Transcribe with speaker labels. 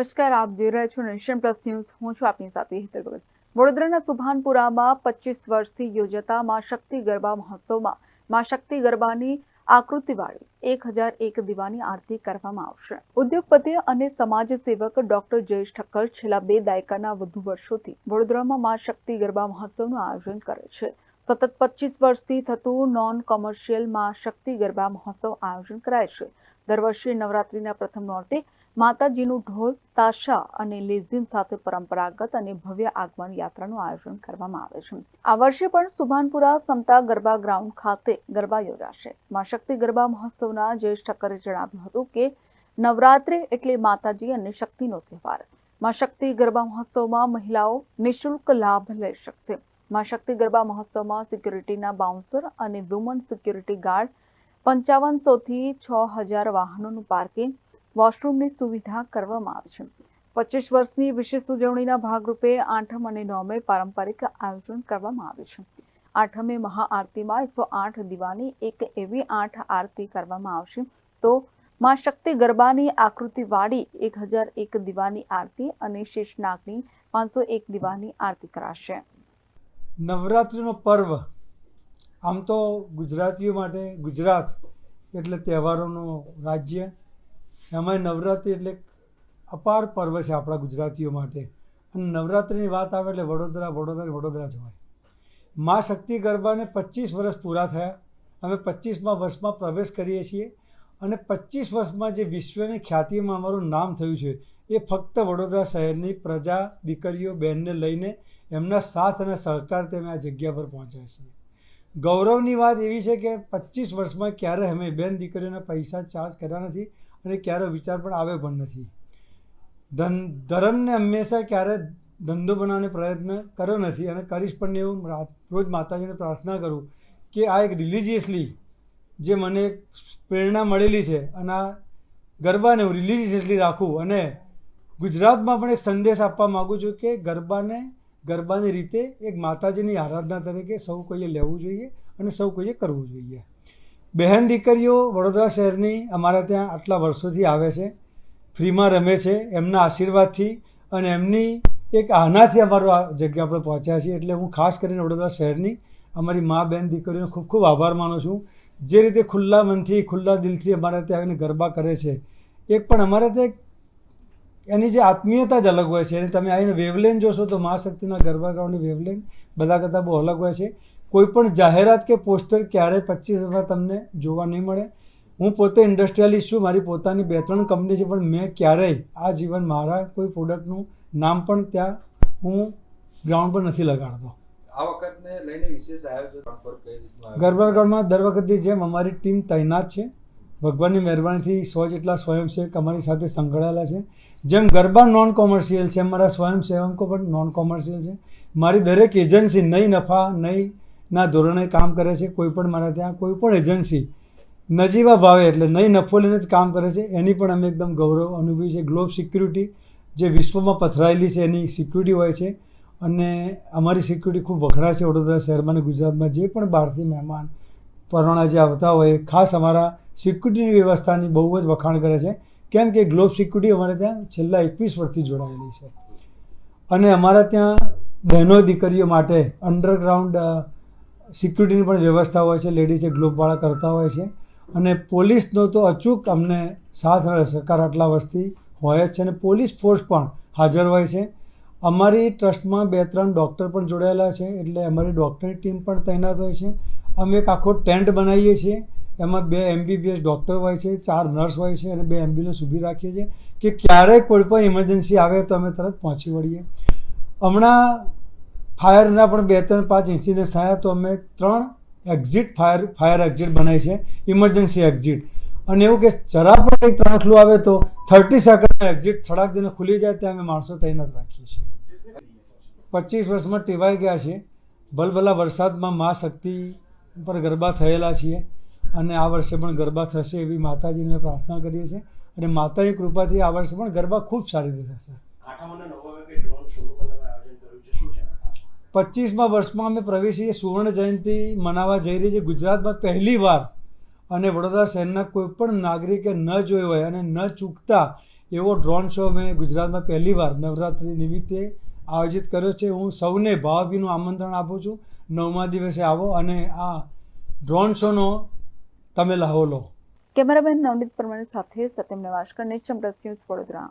Speaker 1: નમસ્કાર, આપ જોઈ રહ્યા છો નેશન પ્લસ ન્યૂઝ. હું છું આપની સાથે હેતલ ભગત. વડોદરાના સુભાનપુરામાં પચીસ વર્ષથી યોજાતા મા શક્તિ ગરબા મહોત્સવમાં મા શક્તિ ગરબાની આકૃતિવાળી એક હજાર એક દીવાની આરતી કરવામાં આવશે. ઉદ્યોગપતિ અને સમાજ સેવક ડોક્ટર જયેશ ઠક્કર છેલ્લા બે દાયકાના વધુ વર્ષોથી વડોદરામાં મા શક્તિ ગરબા મહોત્સવનું આયોજન કરે છે. સતત પચીસ વર્ષથી થતું નોન કોમર્શિયલમાં શક્તિ ગરબા મહોત્સવ આયોજન કરાય છે. દર વર્ષે નવરાત્રીના પ્રથમ નોરતે માતાજીનું ઢોલ, તાશા અને લેઝિમ સાથે પરંપરાગત અને ભવ્ય આગમન યાત્રાનું આયોજન કરવામાં આવે છે. આ વર્ષે પણ સુભાનપુરા સમતા ગરબા ગ્રાઉન્ડ ખાતે ગરબા યોજાશે. મા શક્તિ ગરબા મહોત્સવના જયેશ ઠક્કરે જણાવ્યું હતું કે, નવરાત્રિ એટલે માતાજી અને શક્તિનો તહેવાર. મા શક્તિ ગરબા મહોત્સવમાં મહિલાઓ નિઃશુલ્ક લાભ લઈ શકશે. મા શક્તિ ગરબા મહોત્સવમાં સિક્યુરિટીના બાઉન્સર અને વુમન સિક્યુરિટી ગાર્ડ પંચાવનસોથી છ હજાર વાહનોનું પાર્કિંગ વોશરૂમની સુવિધા કરવામાં આવી છે. પચીસ વર્ષની વિશેષ ઉજવણીના ભાગરૂપે આઠમ અને નવમે પારંપરિક આયોજન કરવામાં આવ્યું છે. આઠમે મહાઆરતીમાં એકસો આઠ દીવાની એક એવી આઠ આરતી કરવામાં આવશે. તો મા શક્તિ ગરબાની આકૃતિવાળી એક હજાર એક દીવાની આરતી અને શેષનાગની પાંચસો એક દીવાની આરતી કરાશે.
Speaker 2: નવરાત્રિનો પર્વ આમ તો ગુજરાતીઓ માટે ગુજરાત એટલે તહેવારોનું રાજ્ય. એમાંય નવરાત્રિ એટલે અપાર પર્વ છે આપણા ગુજરાતીઓ માટે. અને નવરાત્રિની વાત આવે એટલે વડોદરા વડોદરા વડોદરા જવાય. મા શક્તિ ગરબાને પચીસ વર્ષ પૂરા થયા. અમે પચીસમાં વર્ષમાં પ્રવેશ કરીએ છીએ અને પચીસ વર્ષમાં જે વિશ્વની ખ્યાતિમાં અમારું નામ થયું છે, એ ફક્ત વડોદરા શહેરની પ્રજા, દીકરીઓ, બહેનને લઈને એમના સાથ અને સહકારથી અમે આ જગ્યા પર પહોંચ્યા છીએ. ગૌરવની વાત એવી છે કે પચીસ વર્ષમાં ક્યારે અમે બેન દીકરીઓના પૈસા ચાર્જ કર્યા નથી અને ક્યારે વિચાર પણ આવે પણ નથી. ધન, ધર્મને હંમેશા ક્યારે ધંધો બનાવવાનો પ્રયત્ન કર્યો નથી અને કરીશ પણ એવું રોજ માતાજીને પ્રાર્થના કરું કે આ એક રિલિજિયસલી જે મને એક પ્રેરણા મળેલી છે અને આ ગરબાને હું રિલિજિયસલી રાખું અને ગુજરાતમાં પણ એક સંદેશ આપવા માગું છું કે ગરબાને, ગરબાની રીતે એક માતાજીની આરાધના તરીકે સૌ કોઈએ લેવું જોઈએ અને સૌ કોઈએ કરવું જોઈએ. બહેન દીકરીઓ વડોદરા શહેરની અમારા ત્યાં આટલા વર્ષોથી આવે છે, ફ્રીમાં રમે છે, એમના આશીર્વાદથી અને એમની એક આનાથી અમારો આ જગ્યા આપણે પહોંચ્યા છીએ. એટલે હું ખાસ કરીને વડોદરા શહેરની અમારી મા બહેન દીકરીઓનો ખૂબ ખૂબ આભાર માનું છું. જે રીતે ખુલ્લા મનથી, ખુલ્લા દિલથી અમારા ત્યાં આવીને ગરબા કરે છે, એક પણ અમારે ત્યાં એની જે આત્મીયતા જ અલગ હોય છે. એને તમે આવીને વેવલેન જોશો તો મહાશક્તિના ગરબા ગ્રાઉન્ડની વેવલેન બધા કરતાં બહુ અલગ હોય છે. કોઈ પણ જાહેરાત કે પોસ્ટર ક્યારેય પચીસ વર્ષ તમને જોવા નહીં મળે. હું પોતે ઇન્ડસ્ટ્રિયલિસ્ટ છું મારી પોતાની બે ત્રણ કંપની છે પણ મેં ક્યારેય આ જીવન મારા કોઈ પ્રોડક્ટનું નામ પણ ત્યાં હું ગ્રાઉન્ડ પર નથી લગાડતો.
Speaker 3: આ વખતને લઈને વિશેષ આયોજન પર કઈ રીતનું આયોજન?
Speaker 2: ગરબા ગ્રાઉન્ડમાં દર વખતની જેમ અમારી ટીમ તૈનાત છે ભગવાનની મહેરબાનીથી સો જેટલા સ્વયંસેવક અમારી સાથે સંકળાયેલા છે. જેમ ગરબા નોન કોમર્શિયલ છે મારા સ્વયંસેવકો પણ નોન કોમર્શિયલ છે. મારી દરેક એજન્સી નહીં નફા નહીં ના ધોરણે કામ કરે છે, કોઈ પણ મારા ત્યાં, કોઈ પણ એજન્સી નજીવા ભાવે એટલે નહીં નફો લઈને જ કામ કરે છે, એની પણ અમે એકદમ ગૌરવ અનુભવી છે. ગ્લોબ સિક્યુરિટી જે વિશ્વમાં પથરાયેલી છે, એની સિક્યુરિટી હોય છે અને અમારી સિક્યુરિટી ખૂબ વખણાય છે વડોદરા શહેરમાં અને ગુજરાતમાં જે પણ બહારથી મહેમાન પરોણા જે આવતા હોય, ખાસ અમારા સિક્યુરિટીની વ્યવસ્થાની બહુ જ વખાણ કરે છે. કેમ કે ગ્લોબ સિક્યુરિટી અમારે ત્યાં છેલ્લા એકવીસ વર્ષથી જોડાયેલી છે. અને અમારા ત્યાં બહેનો દીકરીઓ માટે અંડરગ્રાઉન્ડ સિક્યુરિટીની પણ વ્યવસ્થા હોય છે, લેડીઝે ગ્લોબવાળા કરતા હોય છે. અને પોલીસનો તો અચૂક અમને સાથ રહે સહકાર આટલા વર્ષથી હોય જ છે અને પોલીસ ફોર્સ પણ હાજર હોય છે. અમારી ટ્રસ્ટમાં બે ત્રણ ડૉક્ટર પણ જોડાયેલા છે, એટલે અમારી ડૉક્ટરની ટીમ પણ તૈનાત હોય છે. અમે એક આખો ટેન્ટ બનાવીએ છીએ, એમાં બે એમબીબીએસ ડૉક્ટર હોય છે, ચાર નર્સ હોય છે અને બે એમ્બ્યુલન્સ ઊભી રાખીએ છીએ કે ક્યારેય કોઈ પણ ઇમરજન્સી આવે તો અમે તરત પહોંચી વળીએ. હમણાં ફાયરના પણ બે ત્રણ પાંચ ઇન્સિડન્સ થયા, તો અમે ત્રણ એક્ઝિટ ફાયર ફાયર એક્ઝિટ બનાવી છે ઇમરજન્સી એક્ઝિટ અને એવું કે જરા પણ કંઈક ત્રાંખલું આવે તો થર્ટી સેકન્ડમાં એક્ઝિટ સડાક દઈને ખુલી જાય, ત્યાં અમે માણસો તૈનાત રાખીએ છીએ. પચીસ વર્ષમાં ટેવાઈ ગયા છે ભલભલા વરસાદમાં મા શક્તિ પર ગરબા થયેલા છીએ અને આ વર્ષે પણ ગરબા થશે એવી માતાજીને પ્રાર્થના કરીએ છીએ. અને માતાની કૃપાથી આ વર્ષે પણ ગરબા ખૂબ સારી રીતે થશે. પચીસમાં વર્ષમાં અમે પ્રવેશીએ સુવર્ણ જયંતિ મનાવવા જઈ રહી છે ગુજરાતમાં પહેલી વાર. અને વડોદરા શહેરના કોઈ પણ નાગરિકે ન જોયો હોય અને ન ચૂકતા એવો ડ્રોન શો મેં ગુજરાતમાં પહેલી વાર નવરાત્રિ નિમિત્તે આયોજિત કર્યો છે. હું સૌને ભાવભીનું આમંત્રણ આપું છું. નવમા દિવસે આવો અને આ ડ્રોન શોનો તમે લાહો લો.
Speaker 1: કેમેરામેન નવનીત પરમાર સાથે સત્યમ નવાશકર નિશ્ચમ પ્લસ વડોદરા.